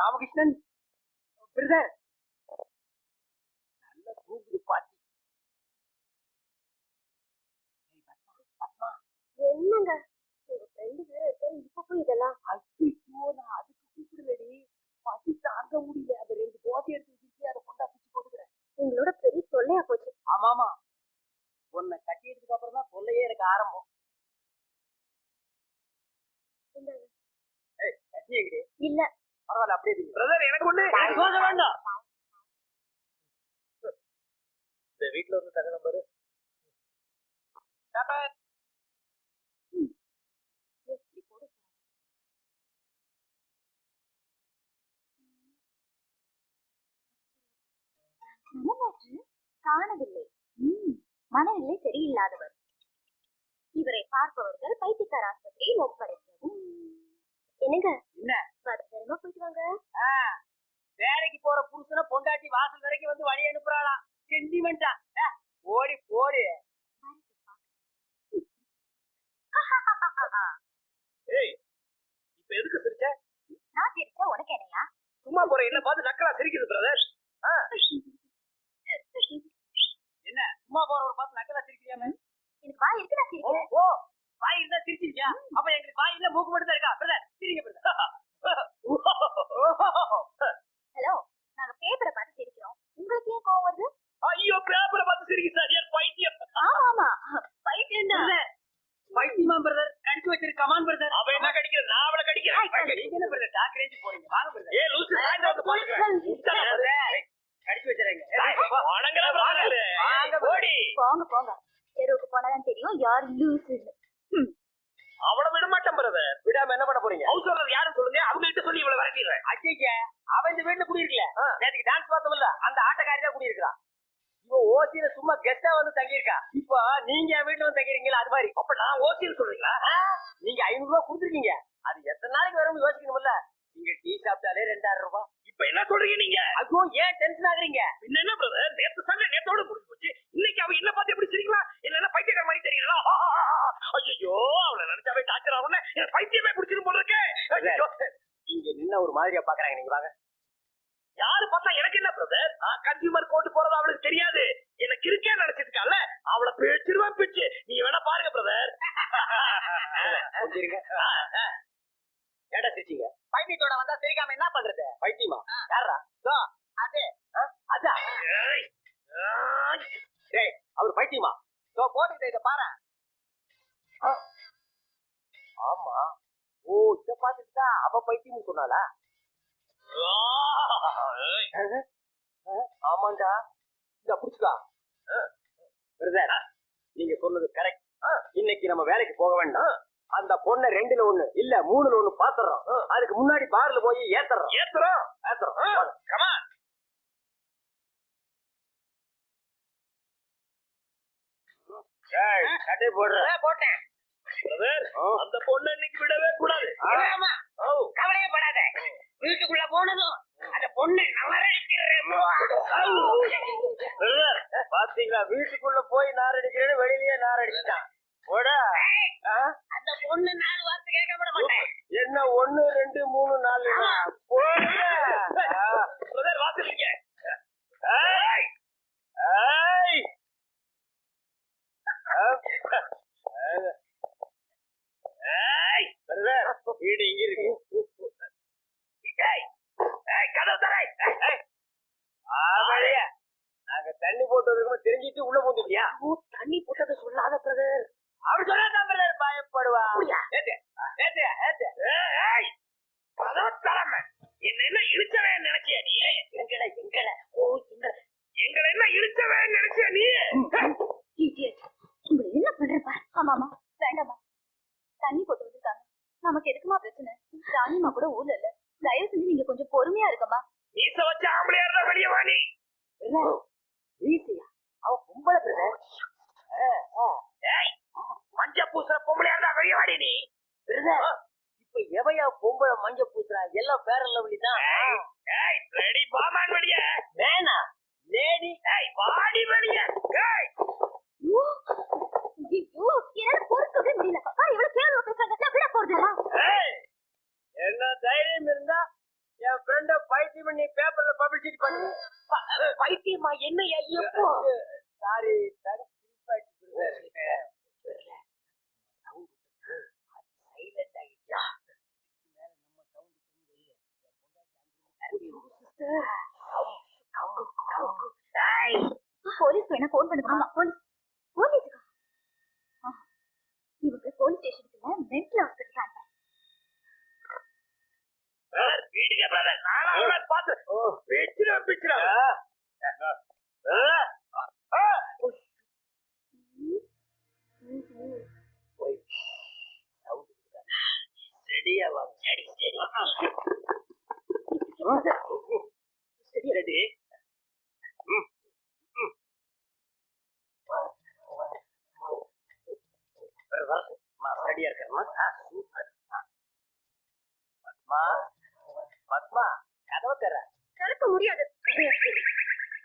Ramakrishnan. Brother நல்ல தூங்குது பாட்டி. என்னங்க? உங்க ஃப்ரெண்டு வேற இருக்க இப்ப போய் இதெல்லாம். ஐயோ நான் அதுக்கு கூப்பிடலடி. பசி தாங்க முடியல. அந்த ரெண்டு தோசை எடுத்து வச்சிருக்கேன் அதை கொண்டா பிச்சு போட்டுக்கிறேன். உங்களோட பெரிய தொல்லையா போச்சு. ஆமாமா. உன்னை கட்டியதுக்கு அப்புறம் தான் தொல்லையே எனக்கு ஆரம்பம். இல்ல. பரவாயில்ல அப்படியே பிரதர் எனக்கு ஒண்ணு தோசை வேண்டாம். இந்த வீட்ல வந்து தக நம்பரு எப்படி போட நமமாற்று காணவில்லை. ம், மனநிலை சரியில்லாதவர். இவரை பார்ப்பவர்கள் பைத்தியக்கார ஆஸ்பத்திரியில் ஒப்படைக்கவும். என்னங்க? என்ன? பத்திரமா போயிட்டு வாங்க. வேலைக்கு போற புருஷனை பொண்டாட்டி வாசல் வரைக்கும் வந்து வழி அனுப்புறாளாம் சென்டிமெண்டா ஓடி போடி. ஏய் இப்ப எதுக்கு சிரிச்ச? நான் சிரிச்சா உனக்கு என்னையா? சும்மா போற என்ன பார்த்து நக்கலா சிரிக்குது பிரதர் என்ன சும்மா போற ஒரு பார்த்து நக்கலா சிரிக்கிறியாமே எனக்கு வாய் இருக்கு நான் சிரிக்கிறேன் ஓ. வாய் இருந்தா சிரிச்சிருக்கியா அப்ப எங்களுக்கு வாய் இல்ல மூக்கு மட்டும் இருக்கா? பிரதர் சிரிங்க பிரதர். ஹலோ நாங்க பேப்பரை பார்த்து சிரிக்கிறோம். உங்களுக்கு ஏன் கோவம் வருது? ஐயோ பேப்பரை பார்த்து சிரிக்க சரியா பைத்தியம் ஆமா ஆமா பைத்தியம் தான் பிரதர் பைத்தியமா பிரதர் கடிச்சு வச்சிருக்க கமான் பிரதர் அவ என்ன கடிக்கிற நான் அவளை கடிக்கிறேன் நீங்க என்ன பிரதர் டாக் ரேஞ்ச் போறீங்க வாங்க பிரதர் ஏ லூசு சாயந்தரம் வந்து பாத்துக்கிறேன் கடிச்சு வச்சிரேங்க வணங்கல வாங்க வாங்க ஓடி போங்க போங்க தெருவுக்கு போனாதான் தெரியும் யார் லூசுன்னு அவள விட மாட்டேன் பிரதர் விடாம என்ன பண்ண போறீங்க ஹவுஸ் ஓனர் யாரும் சொல்லுங்க அவங்க கிட்ட சொல்லி இவ்வளவு விரட்டிடுறேன் அஜய்க்க அவ இந்த வீட்டுல குடியிருக்கல. நேத்துக்கு டான்ஸ் பார்த்தோம்ல அந்த ஆட்டக்காரி தான் குடியிருக்கா இவ ஓசியில சும்மா கெஸ்டா வந்து தங்கியிருக்கா. இப்ப நீங்க என் வீட்டுல வந்து தங்கிருக்கீங்களா அது மாதிரி. அப்ப நான் ஓசியில் சொல்றீங்களா? நீங்க ஐநூறு ரூபாய் கொடுத்துருக்கீங்க. அது எத்தனை நாளைக்கு வரும்னு யோசிக்கணும்ல. நீங்க டீ சாப்பிட்டாலே ரெண்டாயிரம் ரூபாய். இப்ப என்ன சொல்றீங்க நீங்க? ஐயோ ஏன் டென்ஷன் ஆகுறீங்க? என்ன பிரதர் நேத்து சண்டை நேத்தோட முடிஞ்சு போச்சு. இன்னைக்கு அவ என்ன பார்த்து எப்படி சிரிக்கலாம் இல்லன்னா பைத்தியக்கார மாதிரி தெரியல ஐயோ அவளை நினைச்சாவே டாச்சர் ஆகணும் எனக்கு பைத்தியமே குடிச்சிரும் போல இருக்கு. இங்க நின்ன ஒரு மாதிரியா பாக்குறாங்க நீங்க வாங்க. யாரு பார்த்தா எனக்கு என்ன பிரதர் கன்சியூமர் கோர்ட் போறது அவளுக்கு தெரியாது. எனக்கு இருக்கே நினைச்சிட்டு இருக்கால அவளை பேச்சிருவேன் பேச்சு. நீங்க வேணா பாருங்க பிரதர் ஏடா சிரிச்சீங்க? பைத்தியத்தோட வந்தா சிரிக்காம என்ன பண்றது? பைத்தியமா? யாரா அது. அதா. டேய் அவர் பைத்தியமா? தோ போட்டுக்கிட்ட இத பாரு. ஆமா. ஓ இத பாத்துட்டு அவ பைத்தியம் அஹ், ஆமாண்டா. இந்த புடிச்சுக்கா. பிரதர் நீங்க சொன்னது கரெக்ட் இன்னைக்கு நம்ம வேலைக்கு போக வேண்டாம். அந்த பொண்ணை ரெண்டுல ஒண்ணு இல்ல மூணுல ஒண்ணு பாத்துறோம். அதுக்கு முன்னாடி பார்ல போய் ஏத்துறோம். ஏத்துறோம். ஏத்துறோம். கமா கட்டை போடுற. போட்டேன். அந்த பொண்ணை இன்னைக்கு விடவே கூடாது. கவலையப்படாத வீட்டுக்குள்ள போனதும் அந்த பொண்ணு பாத்தீங்களா? வீட்டுக்குள்ள போய் நார் அடிக்கிறேன்னு வெளியிலேயே நார் அடிச்சிட்டான்? அந்த பொண்ணு நாலு வார்த்தை கேட்க மாட்டேன். என்ன ஒண்ணு ரெண்டு மூணு நாலு போடுங்க பிரதர் வாசலிங்க ஏய் ஏய் ஏய் பிரதர் வீடு இங்க இருக்கு ஏய் ஏய் கதவு தரை ஏய் ஆவலியா நாங்க தண்ணி போட்டு இருக்கோம் தெரிஞ்சிட்டு உள்ள போந்துட்டியா தண்ணி போட்டதை சொல்லாத பிரதர். அவர் சொல்லாதான் பிரதர்? பயப்படுவா. தரமே என்ன என்ன இழுச்சவே நினைச்சியா நீ? எங்கட எங்கட? ஓ எங்கட? எங்கட என்ன இழுச்சவே நினைச்சியா நீ? என்ன பண்ற பார்? ஆமாமா வேண்டாமா தண்ணி போட்டு வந்திருக்காங்க. நமக்கு எதுக்குமா பிரச்சனை? ராணிமா கூட ஊர்ல இல்ல. தயவு செஞ்சு நீங்க கொஞ்சம் பொறுமையா இருக்கமா மீச வச்ச ஆம்பளையா இருந்தா வெளிய வா நீ. மீசையா அவ பொம்பளை மஞ்ச பூசுற பொம்பளையா இருந்தா வெளிய வாடி நீ. பிரதர் இப்ப எவையா பொம்பளை மஞ்ச பூசுறா? எல்லாம் வேற லெவலி தான். ரெடி பாமான் வெளிய. வேணா. லேடி ஏய் வாடி வெளிய. என்ன தைரியம் இருந்தா என் ஃப்ரெண்ட பைத்தியம் பண்ணி. பேப்பர்ல பப்ளிசிட்டி பைத்தியமா? என்ன எப்போ? சாரி போலீஸ் வேணா போன் பண்ணுங்க. ஆமா போலீஸ். போலீஸுக்கா? ஆ. இவங்க போலீஸ் ஸ்டேஷனுக்கு இல்ல மென்டல் ஹாஸ்பிட்டல் அனுப்ப வீடுங்க பிரதர் நானா பார்த்து பிச்சிரா பிச்சிரா ரெடியா வாங்க சரி சரி ரெடி ரெடியா இருக்கமா பத்மா பத்மா கதவை தர திறக்க முடியாது.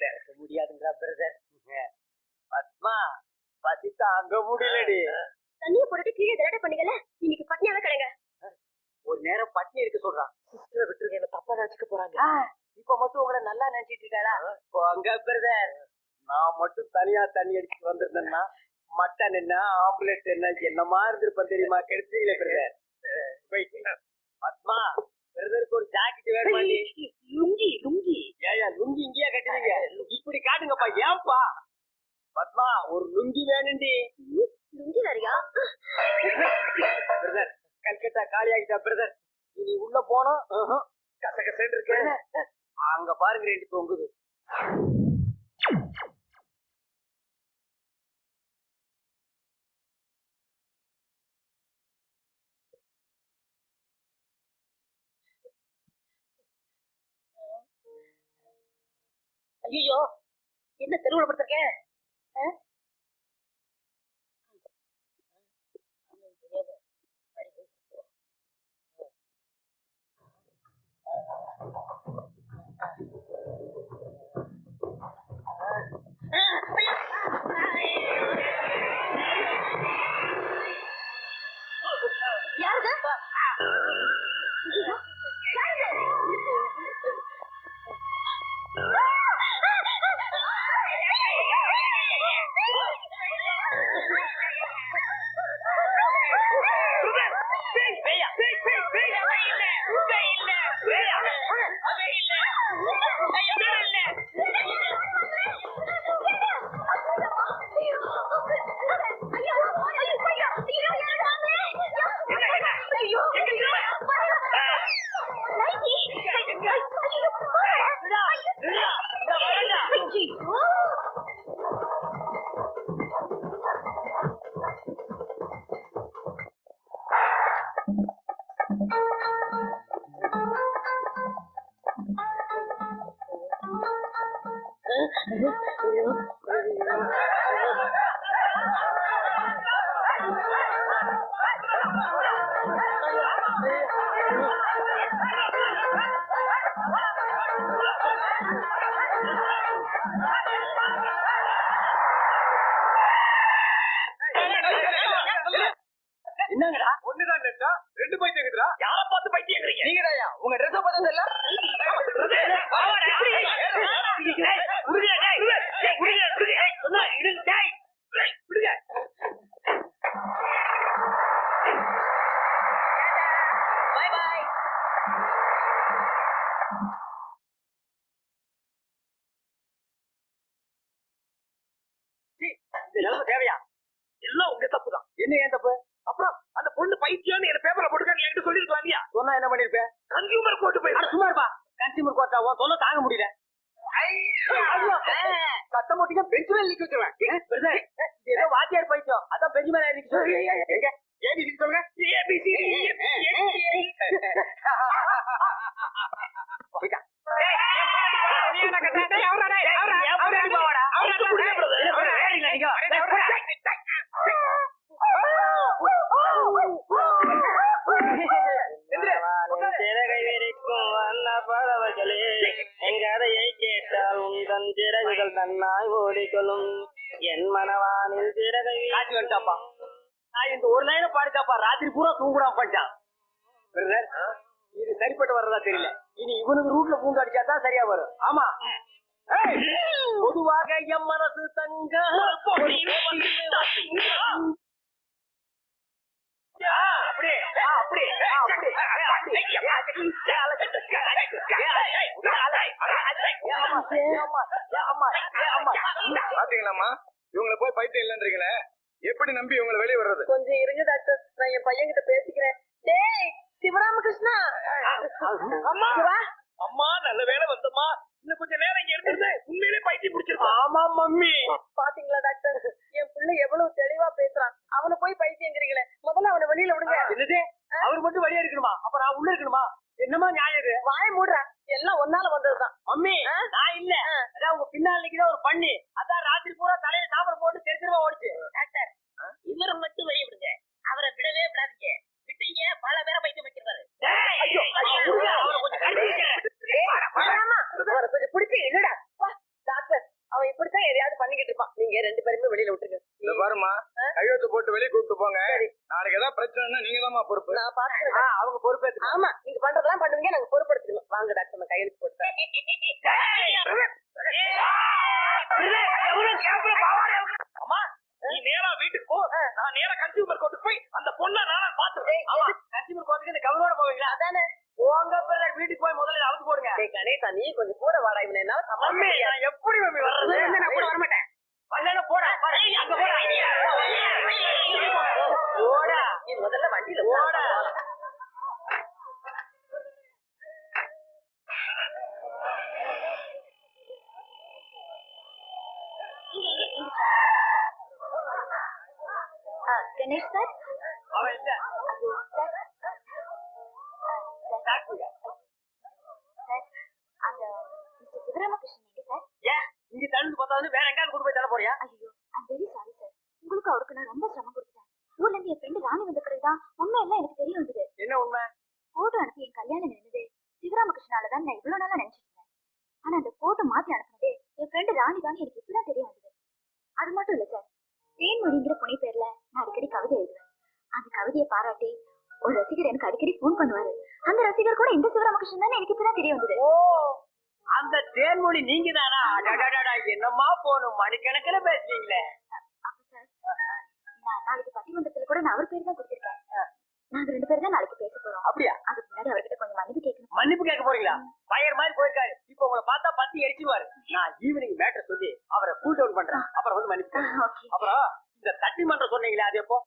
திறக்க முடியாதுங்களா பிரதர் அங்க முடியலடி. தண்ணிய போட்டுட்டு கீழே திரட்ட பண்ணீங்கல்ல இன்னைக்கு பட்னியாவே கிடங்க. ஒரு நேரம் பட்னி இருக்க சொல்றான் சிஸ்டரை விட்டுருங்க என்ன தப்பா நினைச்சுக்க போறாங்க. இப்ப மட்டும் உங்களை நல்லா நினைச்சிட்டு இருக்காடா போங்க பிரதர் நான் மட்டும் தனியா தண்ணி அடிச்சுட்டு வந்திருந்தேன்னா மட்டன் என்ன ஆம்புலெட் என்ன என்னமா இருந்திருப்பேன் தெரியுமா? கெடுத்தீங்களே பிரதர் பத்மா பிரதருக்கு ஒரு ஜாக்கெட் வேணுமா லுங்கி லுங்கி. ஏயா லுங்கி இங்கேயா கட்டுறீங்க? இப்படி காட்டுங்கப்பா ஏன்பா? பத்மா ஒரு லுங்கி வேணுண்டி. லுங்கி வேறையா? பிரதர் கல்கத்தா காலி ஆகிட்டா பிரதர். இனி உள்ள போனோம். கசகசன்னு இருக்கு. அங்க பாருங்க ரெண்டு தொங்குது. ஐயோ என்ன தெருவுல படுத்திருக்கேன்? Yardım! என்னங்கடா? ஒண்ணுதான் நெட்டா ரெண்டு பைத்தியம் இருக்குடா யார பார்த்து பைத்தியங்கிறீங்க நீங்கடாயா உங்க ட்ரெஸ் பார்த்தது இந்த நிலைமை தேவையா? எல்லாம் உங்க தப்பு தான் என்ன ஏன் தப்பு? அப்புறம் அந்த பொண்ணு பைத்தியம்னு என்ன பேப்பர்ல போட்டுக்கான்னு என்கிட்ட சொல்லிருக்கலாம் இல்லையா சொன்னா என்ன பண்ணிருப்பேன் கன்சியூமர் கோர்ட்டு போய் சும்மா இருப்பா. கன்சியூமர் கோர்ட்டா உன் சொல்ல தாங்க முடியல. சத்தம் போட்டீங்க பெஞ்ச் மேல நிக்க வச்சிருவேன் ஏதோ வாத்தியார் பைத்தியம் அதான் பெஞ்ச் மேல நிக்க எங்க ஏபிசி சொல்லுங்க ஏபிசி வந்துட்டாப்பா பாடுக்காப்பா ராத்திரி பூரா தூங்குறான் பண்ணிட்டான் இது சரிப்பட்டு வர்றதா தெரியல இனி இவனுக்கு ரூட்ல பூந்து அடிச்சா தான் சரியா வரும் ஆமா பொதுவாக எம் மனசு தங்க ஆ, அப்படியே அப்படியே ஆ, அப்படியே போய் பைத்தியம் இல்லைன்றீங்களே எப்படி நம்பி இவங்களை வெளியே வர்றது? கொஞ்சம் இருங்க டாக்டர் நான் என் பையன் கிட்ட பேசிக்கிறேன். டேய் சிவராமகிருஷ்ணா. அம்மா சிவா. அம்மா நல்ல வேலை வந்தம்மா. இன்னும் கொஞ்ச நேரம் இங்க இருந்து உண்மையிலே பைத்தியம் பிடிச்சிருக்கோம் ஆமா மம்மி. பாத்தீங்களா டாக்டர் என் புள்ள எவ்வளவு தெளிவா பேசுறான். அவனை போய் பைத்தியங்கிறீங்களே. முதல்ல அவனை வெளியில விடுங்க. என்னது? அவர் மட்டும் வெளியே இருக்கணுமா அப்ப நான் உள்ள இருக்கணுமா? என்னமா இது வாய மூடுறா. எல்லாம் ஒன்னால வந்ததுதான். மம்மி நான் இல்ல. அதான் உங்க பின்னால் நிக்கிற ஒரு பண்ணி. அதான் ராத்திரி பூரா தலையில சாப்பிட போட்டு தெரு தெருவா ஓடிச்சு. டாக்டர் இவரை மட்டும் வெளிய விடுங்க. அவரை விடவே விடாதீங்க. விட்டீங்க பல பேரை பைத்தியம் வைக்கிறாரு அவரை கொஞ்சம் பிடிச்சி இல்லடா டாக்டர். அவன் இப்படித்தான் எதையாவது பண்ணிக்கிட்டு இருப்பான் நீங்க ரெண்டு பேருமே வெளியில விட்டுருங்க இந்த பாருமா கையெழுத்து போட்டு வெளியே கூப்பிட்டு போங்க நாளைக்கு ஏதாவது பிரச்சனைனா நீங்க தான் பொறுப்பு நான் பாத்துக்கிறேன் அவங்க பொறுப்பேற்று ஆமா நீங்க பண்றதெல்லாம் பண்ணுவீங்க நாங்க பொறுப்படுத்திக்கணும் வாங்க டாக்டர் நான் கையெழுத்து போட்டு அம்மா நீ நேரா வீட்டுக்கு போ. நான் நேரா கன்சியூமர் கோர்ட்டுக்கு போய் அந்த பொண்ணை நான் பாத்துறேன் ஆமா. கன்சியூமர் கோர்ட்டுக்கு இந்த கவனோட போவீங்களா? அதானே. உங்க பிரதர் வீட்டுக்கு போய் முதல்ல அவுத்து போடுங்க. டேய் கணேசா நீ கொஞ்சம் கூட வாடா இவனை என்னால. நான் எப்படி மம்மி வர்றது? எங்க சார்? ஏன்? இங்க தழுந்து பார்த்தா வேற எங்காவது கொண்டு போய் தர போறியா? ஐயோ ஐம் வெரி சாரி சார் உங்களுக்கு அவருக்கு நான் ரொம்ப சிரமம் கொடுத்துட்டேன். ஊர்ல இருந்து என் ஃப்ரெண்டு ராணி வந்த பிறகுதான் உண்மை எல்லாம் எனக்கு தெரிய வந்தது. என்ன உண்மை? போட்டோ அனுப்பி என் கல்யாணம் நினைந்தது சிவராமகிருஷ்ணால தான் நான் இவ்வளவு நாளா நினைச்சிட்டு இருந்தேன். ஆனா அந்த போட்டோ மாத்தி அனுப்புனதே என் ஃப்ரெண்டு ராணி தான் எனக்கு இப்பதான் தெரிய வந்தது. அது மட்டும் இல்ல சார் தேன்மொழிங்கிற புனை பேர்ல நான் அடிக்கடி கவிதை எழுதுவேன். அந்த கவிதையை பாராட்டி ஒரு ரசிகர் எனக்கு அடிக்கடி ஃபோன் பண்ணுவாரு. அந்த ரசிகர் கூட இந்த சிவராமகிருஷ்ணன் தான் எனக்கு இப்பதான் தெரிய வந்தது. ஓ! அந்த தேன்மொழி நீங்க தானா என்னம்மா போகணும்? மணிக்கணக்கில பேசுறீங்களே. நாளைக்கு பட்டிமன்றத்துல கூட நான் அவர் பேர் தான் கொடுத்திருக்கேன். நாங்க ரெண்டு பேரும் தான் நாளைக்கு பேச போறோம். அப்படியா? அதுக்கு முன்னாடி அவர்கிட்ட கொஞ்சம் மன்னிப்பு கேட்கணும். மன்னிப்பு கேட்க போறீங்களா? பயர் மாதிரி போயிருக்காரு. இப்போ உங்களை பார்த்தா பத்தி எரிச்சுவாரு நான் ஈவினிங் மேட்டர் சொல்லி அவரை கூல் டவுன் பண்றேன். அப்புறம் வந்து மன்னிப்பு அப்புறம் இந்த தட்டிமன்றம் சொன்னீங்களே அது எப்போ?